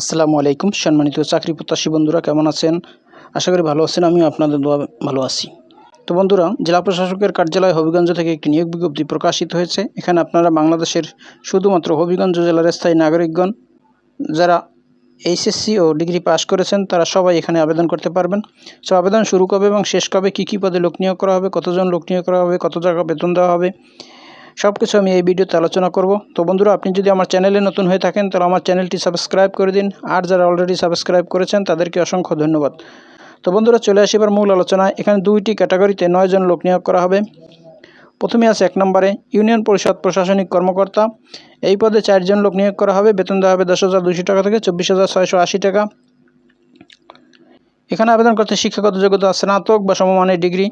আসসালামু আলাইকুম সম্মানিত চাকরি প্রত্যাশী বন্ধুরা, কেমন আছেন? আশা করি ভালো আছেন, আমিও আপনাদের দোয়া ভালো আছি। তো বন্ধুরা, জেলা প্রশাসকের কার্যালয় হবিগঞ্জ থেকে একটি নিয়োগ বিজ্ঞপ্তি প্রকাশিত হয়েছে। এখানে আপনারা বাংলাদেশের শুধুমাত্র হবিগঞ্জ জেলার স্থায়ী নাগরিকগণ, যারা এইচএসসি ও ডিগ্রি পাস করেছেন, তারা সবাই এখানে আবেদন করতে পারবেন। সো, আবেদন শুরু কবে এবং শেষ কবে, কী কী পদে লোক নিয়োগ করা হবে, কতজন লোক নিয়োগ করা হবে, কত জায়গা বেতন দেওয়া হবে সব কিছু আমি এই ভিডিওতে আলোচনা করব। তো বন্ধুরা, আপনি যদি আমার চ্যানেলে নতুন হয়ে থাকেন, তাহলে আমার চ্যানেলটি সাবস্ক্রাইব করে দিন। আর যারা অলরেডি সাবস্ক্রাইব করেছেন, তাদেরকে অসংখ্য ধন্যবাদ। তো বন্ধুরা, চলে আসি এবার মূল আলোচনায়। এখানে দুইটি ক্যাটাগরিতে নয়জন লোক নিয়োগ করা হবে। প্রথমে আছে এক নম্বরে ইউনিয়ন পরিষদ প্রশাসনিক কর্মকর্তা। এই পদে চারজন লোক নিয়োগ করা হবে। বেতন দেওয়া হবে দশ হাজার দুশো টাকা থেকে চব্বিশ হাজার ছয়শো আশি টাকা। এখানে আবেদন করতে শিক্ষাগত যোগ্যতা, স্নাতক বা সমমানের ডিগ্রি।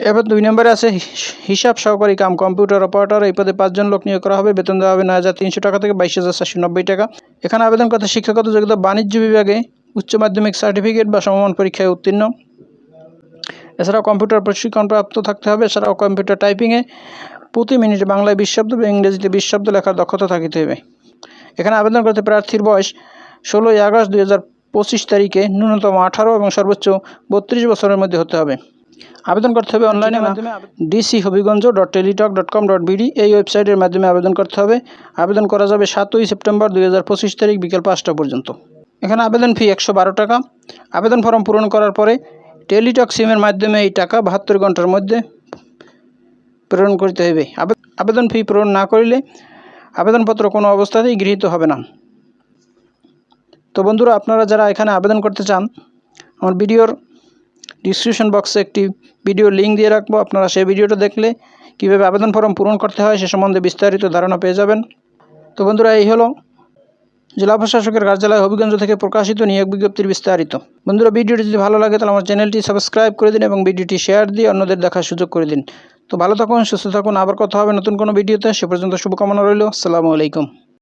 এবার দুই নম্বরে আছে হিসাব সহকারী কাম, কম্পিউটার অপারেটর। এই পদে পাঁচজন লোক নিয়োগ করা হবে। বেতন দেওয়া হবে নয় হাজার তিনশো টাকা থেকে বাইশ হাজার চারশো নব্বই টাকা। এখানে আবেদন করতে শিক্ষাগত যোগ্যতা বাণিজ্য বিভাগে উচ্চ মাধ্যমিক সার্টিফিকেট বা সমমান পরীক্ষায় উত্তীর্ণ। এছাড়াও কম্পিউটার প্রশিক্ষণ প্রাপ্ত থাকতে হবে। এছাড়াও কম্পিউটার টাইপিংয়ে প্রতি মিনিটে বাংলায় বিশ শব্দ বা ইংরেজিতে বিশ শব্দ লেখার দক্ষতা থাকিতে হবে। এখানে আবেদন করতে প্রার্থীর বয়স ষোলোই আগস্ট দুই হাজার পঁচিশ তারিখে ন্যূনতম আঠারো এবং সর্বোচ্চ বত্রিশ বছরের মধ্যে হতে হবে। আবেদন করতে হবে অনলাইনের মাধ্যমে DC Habiganj dot Teletalk dot com dot BD এই ওয়েবসাইটের মাধ্যমে আবেদন করতে হবে। আবেদন করা যাবে সাতই সেপ্টেম্বর দুই হাজার পঁচিশ তারিখ বিকেল পাঁচটা পর্যন্ত। এখানে আবেদন ফি একশো বারো টাকা। আবেদন ফর্ম পূরণ করার পরে টেলিটক সিমের মাধ্যমে এই টাকা বাহাত্তর ঘণ্টার মধ্যে প্রেরণ করতে হবে আবেদন ফি পূরণ না করিলে আবেদনপত্র কোনো অবস্থাতেই গৃহীত হবে না। তো বন্ধুরা আপনারা যারা এখানে আবেদন করতে চান আমার ভিডিওর ডিসক্রিপশন বক্সে একটি ভিডিও লিঙ্ক দিয়ে রাখব। আপনারা সেই ভিডিওটা দেখলে কীভাবে আবেদন ফর্ম পূরণ করতে হয় সে সম্বন্ধে বিস্তারিত ধারণা পেয়ে যাবেন। তো বন্ধুরা, এই হলো জেলা প্রশাসকের কার্যালয় হবিগঞ্জ থেকে প্রকাশিত নিয়োগ বিজ্ঞপ্তির বিস্তারিত। বন্ধুরা ভিডিওটি যদি ভালো লাগে, তাহলে আমার চ্যানেলটি সাবস্ক্রাইব করে দিন এবং ভিডিওটি শেয়ার দিয়ে অন্যদের দেখার সুযোগ করে দিন। তো ভালো থাকুন, সুস্থ থাকুন, আবার কথা হবে নতুন কোনো ভিডিওতে সে পর্যন্ত শুভকামনা রইল। আসসালামু আলাইকুম।